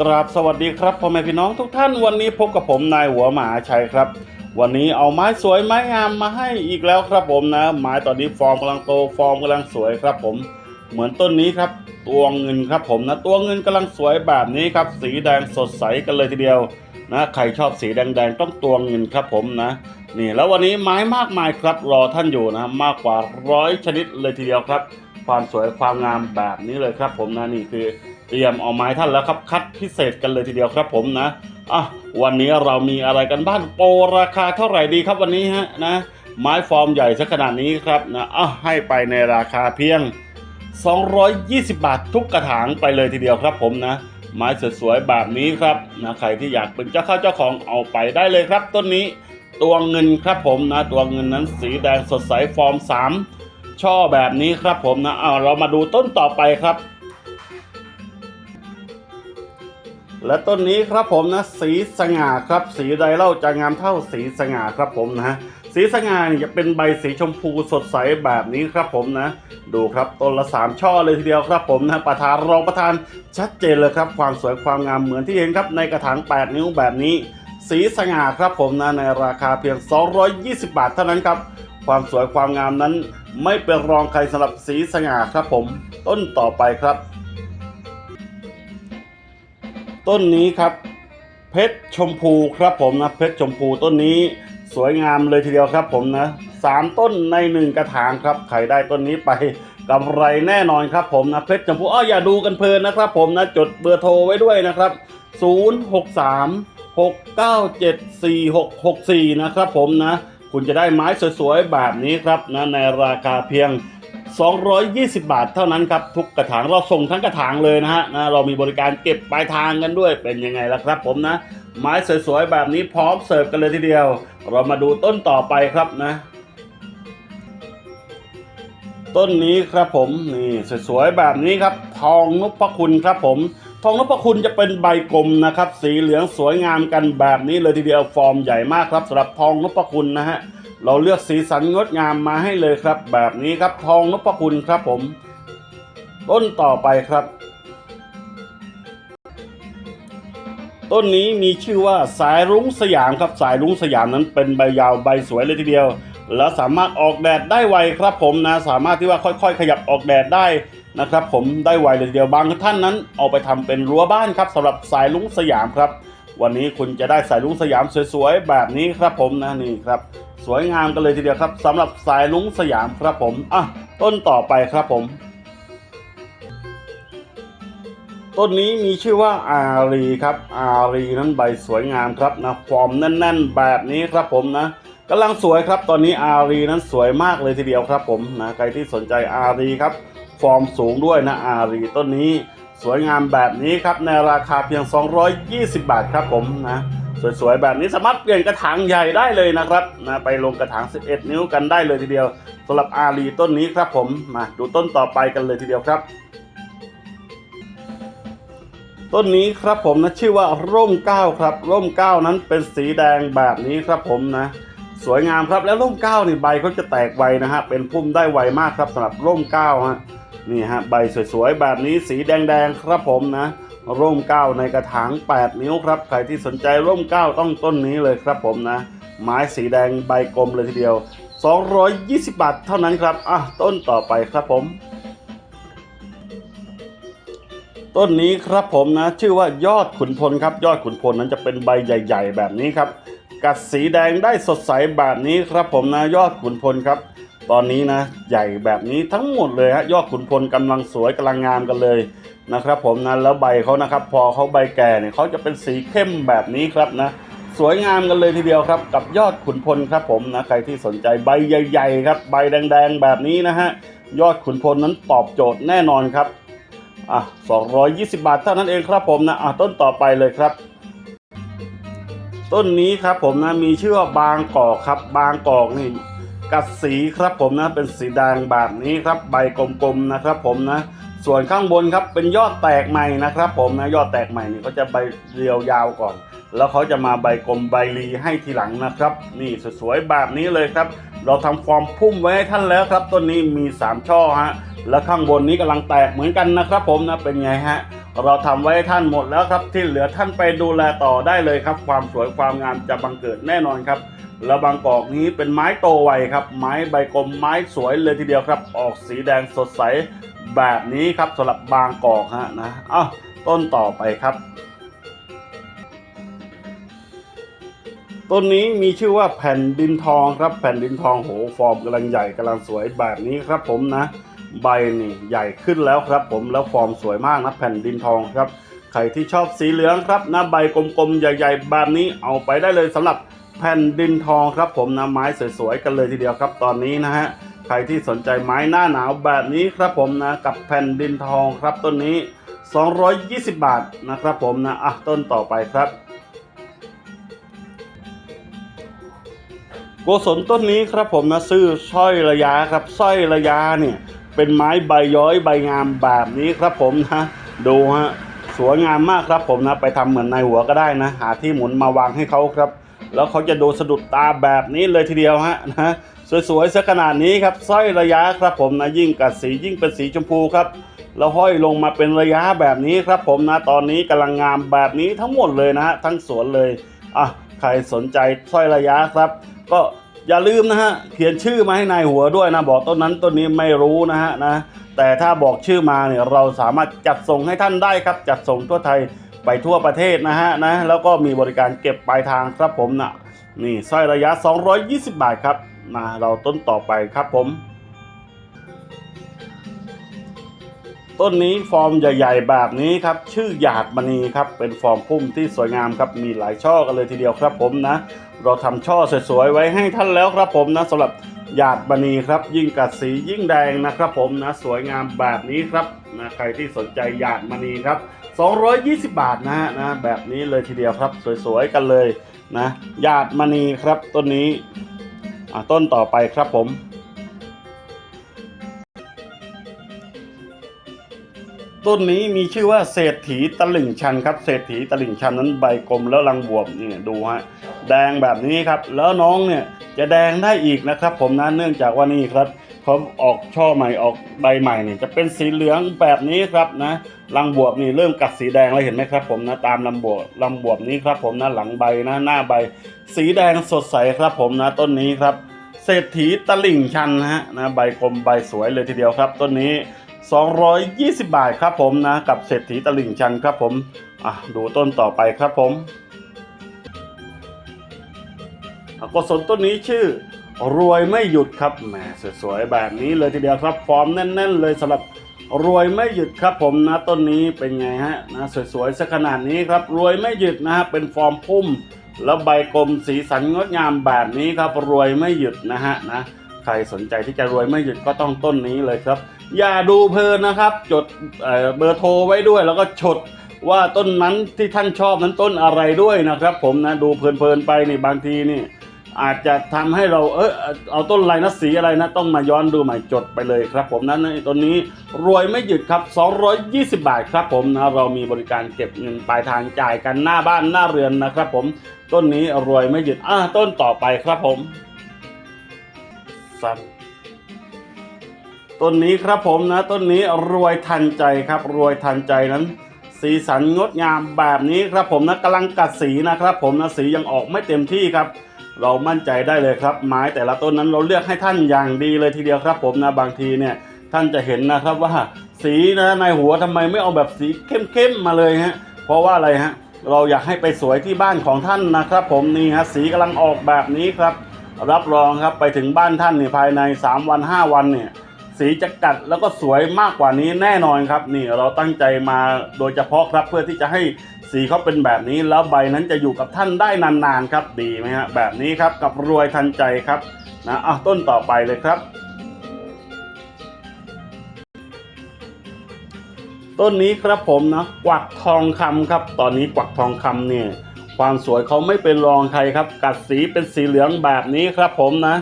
กราบสวัสดีครับพ่อแม่พี่น้องทุกท่านวันนี้พบกับผมนายหัวหมาชัยครับ วันนี้เอาไม้สวยไม้งามมาให้อีกแล้วครับผมนะไม้ตอนนี้ฟอร์มกำลังโตฟอร์มกำลังสวยครับผม เหมือนต้นนี้ครับ ตัวเงินครับผมนะตัวเงินกำลังสวยแบบนี้ครับ สีแดงสดใสกันเลยทีเดียวนะใครชอบสีแดงๆต้องตัวเงินครับผมนะนี่แล้ววันนี้ไม้มากมายครับรอท่านอยู่นะมากกว่าร้อยชนิดเลยทีเดียวครับ ความสวยความงามแบบนี้เลยครับผมนะนี่คือ เตรียมเอาไม้ท่านแล้วครับคัดพิเศษกันเลยทีเดียวครับผมนะอะวันนี้เรามีอะไรกันบ้างโปรราคาเท่าไหร่ดีครับวันนี้ฮะนะไม้ฟอร์มใหญ่ซะขนาดนี้ครับนะอะให้ไปในราคาเพียง 220 บาททุกกระถางไปเลยทีเดียวครับผมนะไม้สวยๆแบบนี้ครับนะใครที่อยากเป็นเจ้าข้าเจ้าของเอาไปได้เลยครับ ต้นนี้ตัวเงินครับผมนะตัวเงินนั้นสีแดงสดใสฟอร์ม 3 ช่อแบบนี้ครับผมนะเอาเรามาดูต้นต่อไปครับ และต้นนี้ครับผมนะสีสง่าครับ สีใดเล่าจะงามเท่าสีสง่าครับผมนะสีสง่าเนี่ยจะเป็นใบสีชมพูสดใสแบบนี้ครับผมนะ ดูครับต้นละสามช่อเลยทีเดียวครับผมนะประธานรองประธานชัดเจนเลยครับ ความสวยความงามเหมือนที่เห็นครับในกระถาง 8 นิ้วแบบนี้ สีสง่าครับผมนะในราคาเพียง 220 บาทเท่านั้นครับ ความสวยความงามนั้น ไม่เป็นรองใครสำหรับสีสง่าครับผม ต้นต่อไปครับ ต้นนี้ครับ เพชรชมพูครับผมนะเพชรชมพูต้นนี้สวยงามเลยทีเดียวครับผมนะสามต้นในหนึ่งกระถางครับใครได้ต้นนี้ไปกำไรแน่นอนครับผมนะเพชรชมพูอ้ออย่าดูกันเพลินนะครับ ผมนะจดเบอร์โทรไว้ด้วยนะครับ 063 697 4664 นะครับผมนะ คุณจะได้ไม้สวยๆ แบบนี้ครับนะในราคาเพียง 220 บาทเท่านั้นครับ ทุกกระถางเราส่งทั้งกระถางเลยนะฮะนะเรามีบริการเก็บปลายทางกันด้วยเป็นยังไงล่ะครับผมนะ ไม้สวยๆแบบนี้พร้อมเสิร์ฟกันเลยทีเดียว เรามาดูต้นต่อไปครับนะ ต้นนี้ครับผมนี่สวยๆแบบนี้ครับ ทองนพคุณครับผม ทองนพคุณจะเป็นใบกลมนะครับ สีเหลืองสวยงามกันแบบนี้เลยทีเดียวฟอร์มใหญ่มากครับสำหรับทองนพคุณนะฮะ เราเลือกสีสันงดงามมาให้เลยครับ แบบนี้ครับทองนพคุณครับผม ต้นต่อไปครับ ต้นนี้มีชื่อว่าสายรุ้งสยามครับสายรุ้งสยามนั้นเป็นใบยาวใบสวยเลยทีเดียว แล้วสามารถออกแดดได้ไวครับผมนะ สามารถที่ว่าค่อย ๆ ขยับออกแดดได้นะครับ ผมได้ไวเลยทีเดียวบางท่านนั้นเอาไปทำเป็นรั้วบ้านครับสำหรับสายลุงสยามครับ วันนี้คุณจะได้สายลุงสยามสวยๆแบบนี้ครับผมนะนี่ครับ สวยงามกันเลยทีเดียวครับสำหรับสายลุงสยามครับผมอะต้นต่อไปครับผม ต้นนี้มีชื่อว่าอารีครับ อารีนั้นใบสวยงามครับนะฟอร์มแน่น ๆ แบบนี้ครับผมนะกำลังสวยครับตอนนี้อารีนั้นสวยมากเลยทีเดียวครับผมนะใครที่สนใจอารีครับ ฟอร์มสูงด้วยนะอารีต้นนี้ สวยงามแบบนี้ครับในราคาเพียง 220 บาทครับผมนะสวยๆแบบนี้สามารถเปลี่ยนกระถางใหญ่ได้เลยนะครับนะไปลงกระถาง 11 นิ้วกันได้เลยทีเดียวสำหรับอารีต้นนี้ครับผมมาดูต้นต่อไปกันเลยทีเดียวครับ ต้นนี้ครับผมนะชื่อว่าร่มเก้าครับ ร่มเก้านั้นเป็นสีแดงแบบนี้ครับผมนะ สวยงามครับแล้วร่มเก้านี่ใบเขาจะแตกไวนะฮะเป็นพุ่มได้ไวมากครับสำหรับร่มเก้าฮะ นี่ฮะใบสวยๆแบบนี้สีแดงๆครับผมนะ ร่มเก้าในกระถาง 8 นิ้วครับ ใครที่สนใจร่มเก้าต้องต้นนี้เลยครับผมนะ ไม้สีแดงใบกลมเลยทีเดียว 220 บาทเท่านั้นครับอะต้นต่อไปครับผม ต้นนี้ครับผมนะ ชื่อว่ายอดขุนพลครับ ยอดขุนพลนั้นจะเป็นใบใหญ่ ๆ แบบนี้ครับ กัดสีแดงได้สดใสแบบนี้ครับผมนะยอดขุนพลครับ ตอนนี้นะใหญ่แบบนี้ทั้งหมดเลยฮะยอดขุนพลกำลังสวยกำลังงามกันเลยนะครับ ผมนะแล้วใบเขานะครับ พอเขาใบแก่เนี่ยเขาจะเป็นสีเข้มแบบนี้ครับนะ สวยงามกันเลยทีเดียวครับ กับยอดขุนพลครับผมนะใครที่สนใจใบใหญ่ ๆ ครับ ใบแดงๆแบบนี้นะฮะยอดขุนพลนั้นตอบโจทย์แน่นอนครับอะ220 บาทเท่านั้นเองครับผมนะอะต้นต่อไปเลยครับต้นนี้ครับผมนะมีชื่อว่าบางกอกครับ บางกอกนี่ กัดสีครับผมนะเป็นสีแดงแบบนี้ครับใบกลมๆนะครับ ผมนะ ส่วนข้างบนครับเป็นยอดแตกใหม่นะครับ ผมนะยอดแตกใหม่นี่เขาจะใบเรียวยาวก่อน แล้วเขาจะมาใบกลมใบรีให้ทีหลังนะครับ นี่สวยๆแบบนี้เลยครับ เราทำฟอร์มพุ่มไว้ให้ท่านแล้วครับต้นนี้มี 3 ช่อฮะแล้วข้างบนนี้กำลังแตกเหมือนกันนะครับ ผมนะเป็นไงฮะ เราทำไว้ท่านหมดแล้วครับ ที่เหลือท่านไปดูแลต่อได้เลยครับ ความสวยความงามจะบังเกิดแน่นอนครับแล้วบางกอกนี้เป็นไม้โตไวครับ ไม้ใบกลมไม้สวยเลยทีเดียวครับ ออกสีแดงสดใสแบบนี้ครับสำหรับบางกอกฮะนะอ้าวต้นต่อไปครับต้นนี้มีชื่อว่าแผ่นดินทองครับ แผ่นดินทองโหฟอร์มกำลังใหญ่กำลังสวยแบบนี้ครับผมนะ ใบนี่ใหญ่ขึ้นแล้วครับผมแล้วฟอร์มสวยมากนะแผ่นดินทองครับใครที่ชอบสีเหลืองครับนะใบกลมๆใหญ่ๆแบบนี้เอาไปได้เลยสำหรับแผ่นดินทองครับผมนะไม้สวยๆกันเลยทีเดียวครับตอนนี้นะฮะใครที่สนใจไม้หน้าหนาวแบบนี้ครับผมนะกับแผ่นดินทองครับต้นนี้ 220 บาทนะครับผมนะอะต้นต่อไปครับโกศลต้นนี้ครับผมนะซื้อสร้อยระยะครับสร้อยระยะเนี่ย เป็นไม้ใบย้อยใบงามแบบนี้ครับผมนะดูฮะสวยงามมากครับผมนะ ไปทำเหมือนในหัวก็ได้นะ หาที่หมุนมาวางให้เขาครับ แล้วเขาจะดูสะดุดตาแบบนี้เลยทีเดียวฮะนะสวยๆซะขนาดนี้ครับสร้อยระยะครับผมนะยิ่งกัดสียิ่งเป็นสีชมพูครับแล้วห้อยลงมาเป็นระยะแบบนี้ครับผมนะตอนนี้กำลังงามแบบนี้ทั้งหมดเลยนะฮะทั้งสวนเลยอะใครสนใจสร้อยระยะครับ ก็ อย่าลืมนะฮะเขียนชื่อมาให้นายหัวด้วยนะบอกต้นนั้นต้นนี้ไม่รู้นะฮะนะแต่ถ้าบอกชื่อมาเนี่ยเราสามารถจัดส่งให้ท่านได้ครับ จัดส่งทั่วไทยไปทั่วประเทศนะฮะนะแล้วก็มีบริการเก็บปลายทางครับผมนะนี่สร้อยระยะ 220 บาทครับนะเราต้นต่อไปครับผม ต้นนี้ฟอร์มใหญ่ๆแบบนี้ครับ ชื่อหยาดมณีครับเป็นฟอร์มพุ่มที่สวยงามครับมีหลายช่อกันเลยทีเดียวครับผมนะ เราทำช่อสวยๆไว้ให้ท่านแล้วครับผมนะสำหรับหยาดมณีครับ ยิ่งกัดสียิ่งแดงนะครับผมนะสวยงามแบบนี้ครับนะใครที่สนใจหยาดมณีครับ 220 บาทนะฮะนะแบบนี้เลยทีเดียวครับ สวยๆกันเลยนะหยาดมณีครับต้นนี้ต้นต่อไปครับผมต้นนี้มีชื่อว่าเศรษฐีตลิ่งชันครับ เศรษฐีตลิ่งชันนั้นใบกลมแล้วรังบวบเนี่ดูฮะ แดงแบบนี้ครับ แล้วน้องเนี่ยจะแดงได้อีกนะครับ ผมนะเนื่องจากว่านี่ครับเขาออกช่อใหม่ออกใบใหม่เนี่ยจะเป็นสีเหลืองแบบนี้ครับนะรังบวบนี่เริ่มกัดสีแดงแล้วเห็นไหมครับ ผมนะตามลำบวบลำบวบนี้ครับ ผมนะหลังใบนะหน้าใบ สีแดงสดใสครับ ผมนะต้นนี้ครับ เศรษฐีตะลิ่งชันนะฮะนะใบกลมใบสวยเลยทีเดียวครับ ต้นนี้ 220 บาทครับผมนะกับเศรษฐีตะลิ่งชันครับผมอะดูต้นต่อไปครับผม อะกศลต้นนี้ชื่อรวยไม่หยุดครับแหมสวยๆแบบนี้เลยทีเดียวครับฟอร์มแน่น ๆ เลยสำหรับรวยไม่หยุดครับผมนะต้นนี้เป็นไงฮะนะสวยๆสักขนาดนี้ครับรวยไม่หยุดนะฮะเป็นฟอร์มพุ่ม แล้วใบกลมสีสันงดงามแบบนี้ครับรวยไม่หยุดนะฮะนะใครสนใจที่จะรวยไม่หยุดก็ต้องต้นนี้เลยครับ อย่าดูเพลินนะครับ จดเเบอร์โทรไว้ด้วยแล้วก็จดว่าต้นนั้นที่ท่านชอบนั้นต้นอะไรด้วยนะครับ ผมนะดูเพลินๆไปนี่บางทีนี่ อาจจะทำให้เราเออเอาต้นอะไรนะสีอะไรนะ ต้องมาย้อนดูใหม่จดไปเลยครับผมนั้นต้นนี้รวยไม่หยุดครับ 220 บาทครับผมนะเรามีบริการเก็บเงินปลายทางจ่ายกันหน้าบ้านหน้าเรือนนะครับผมต้นนี้รวยไม่หยุดอ่าต้นต่อไปครับผมสั้นต้นนี้ครับผมนะต้นนี้รวยทันใจครับ รวยทันใจนั้น สีสันงดงามแบบนี้ครับผมนะกำลังกัดสีนะครับผมนะสียังออกไม่เต็มที่ครับ เรามั่นใจได้เลยครับ ไม้แต่ละต้นนั้นเราเลือกให้ท่านอย่างดีเลยทีเดียวครับ ผมนะบางทีเนี่ยท่านจะเห็นนะครับว่าสีนะในหัวทำไมไม่เอาแบบสีเข้มๆมาเลยฮะเพราะว่าอะไรฮะเราอยากให้ไปสวยที่บ้านของท่านนะครับ ผมนี่ฮะสีกำลังออกแบบนี้ครับ รับรองครับไปถึงบ้านท่านเนี่ยภายใน 3 วัน 5 วันเนี่ยสีจะกัดแล้วก็สวยมากกว่านี้แน่นอนครับ นี่เราตั้งใจมาโดยเฉพาะครับเพื่อที่จะให้ สีเขาเป็นแบบนี้แล้วใบนั้นจะอยู่กับท่านได้นานๆครับดีไหมฮะแบบนี้ครับกับรวยทันใจครับนะอะต้นต่อไปเลยครับ ต้นนี้ครับผมนะกวักทองคำครับ ตอนนี้กวักทองคำเนี่ยความสวยเขาไม่เป็นรองใครครับ กัดสีเป็นสีเหลืองแบบนี้ครับผมนะ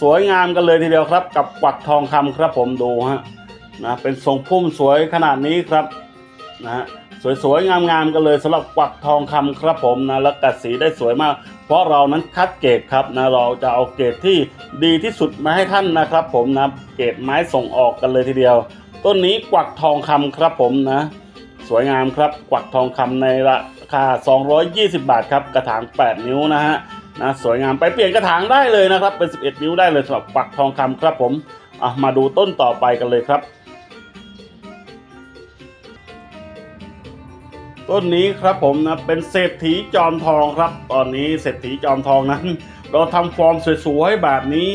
สวยงามกันเลยทีเดียวครับ กับกวักทองคำครับผมดูฮะนะเป็นทรงพุ่มสวยขนาดนี้ครับนะฮะ สวยๆ งามๆ กันเลยสำหรับกวักทองคำครับผมนะแล้วกัดสีได้สวยมาก เพราะเรานั้นคัดเกรดครับนะเราจะเอาเกรดที่ดีที่สุดมาให้ท่านนะครับ ผมนะเกรดไม้ส่งออกกันเลยทีเดียว ต้นนี้กวักทองคำครับผมนะ สวยงามครับกวักทองคำในราคา 220 บาทครับกระถาง 8 นิ้วนะฮะนะสวยงามไปเปลี่ยนกระถางได้เลยนะครับเป็น 11 นิ้วได้เลยสำหรับกวักทองคำครับผมอะมาดูต้นต่อไปกันเลยครับ ต้นนี้ครับผมนะเป็นเศรษฐีจอมทองครับ ตอนนี้เศรษฐีจอมทองนั้น เราทำฟอร์มสวยๆแบบนี้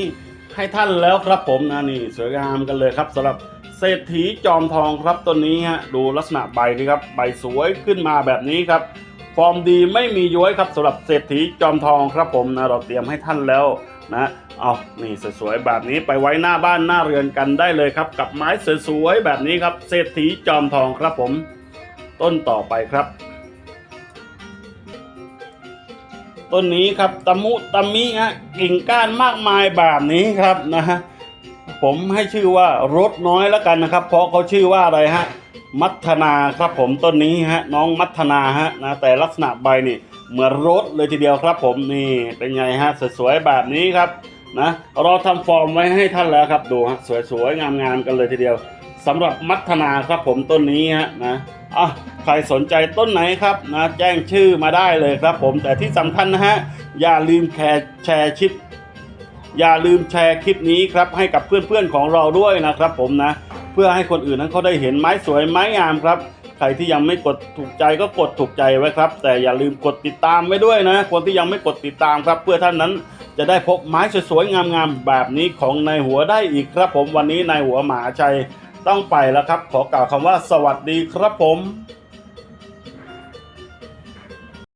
ให้ท่านแล้วครับผมนะนี่สวยงามกันเลยครับสำหรับเศรษฐีจอมทองครับต้นนี้ฮะดูลักษณะใบนี่ครับใบสวยขึ้นมาแบบนี้ครับ ฟอร์มดีไม่มีย้อยครับสำหรับเศรษฐีจอมทองครับผมนะเราเตรียมให้ท่านแล้วนะเอานี่สวยๆแบบนี้ไปไว้หน้าบ้านหน้าเรือนกันได้เลยครับ กับไม้สวยๆแบบนี้ครับ เศรษฐีจอมทองครับผม ต้นต่อไปครับ ต้นนี้ครับตะมุตะมิฮะกิ่งก้านมากมายแบบนี้ครับนะฮะผมให้ชื่อว่ารถน้อยแล้วกันนะครับ เพราะเขาชื่อว่าอะไรฮะมัทนาครับผมต้นนี้ฮะน้องมัทนาฮะนะแต่ลักษณะใบนี่เหมือนรถเลยทีเดียวครับ ผมนี่เป็นไงฮะสวยๆแบบนี้ครับนะเราทำฟอร์มไว้ให้ท่านแล้วครับดูฮะสวยๆงามๆกันเลยทีเดียว สำหรับมัทนาครับผมต้นนี้ฮะนะอะใครสนใจต้นไหนครับนะแจ้งชื่อมาได้เลยครับผมแต่ที่สำคัญนะฮะอย่าลืมแชร์แชร์ชิปอย่าลืมแชร์คลิปนี้ครับให้กับเพื่อนๆของเราด้วยนะครับผมนะ เพื่อให้คนอื่นนั้นเขาได้เห็นไม้สวยไม้งามครับ ใครที่ยังไม่กดถูกใจก็กดถูกใจไว้ครับ แต่อย่าลืมกดติดตามไว้ด้วยนะ คนที่ยังไม่กดติดตามครับ เพื่อท่านนั้นจะได้พบไม้สวยๆงามๆแบบนี้ของนายหัวได้อีกครับผมวันนี้นายหัวหมาชัย ต้องไปแล้วครับ ขอกล่าวคำว่าสวัสดีครับผม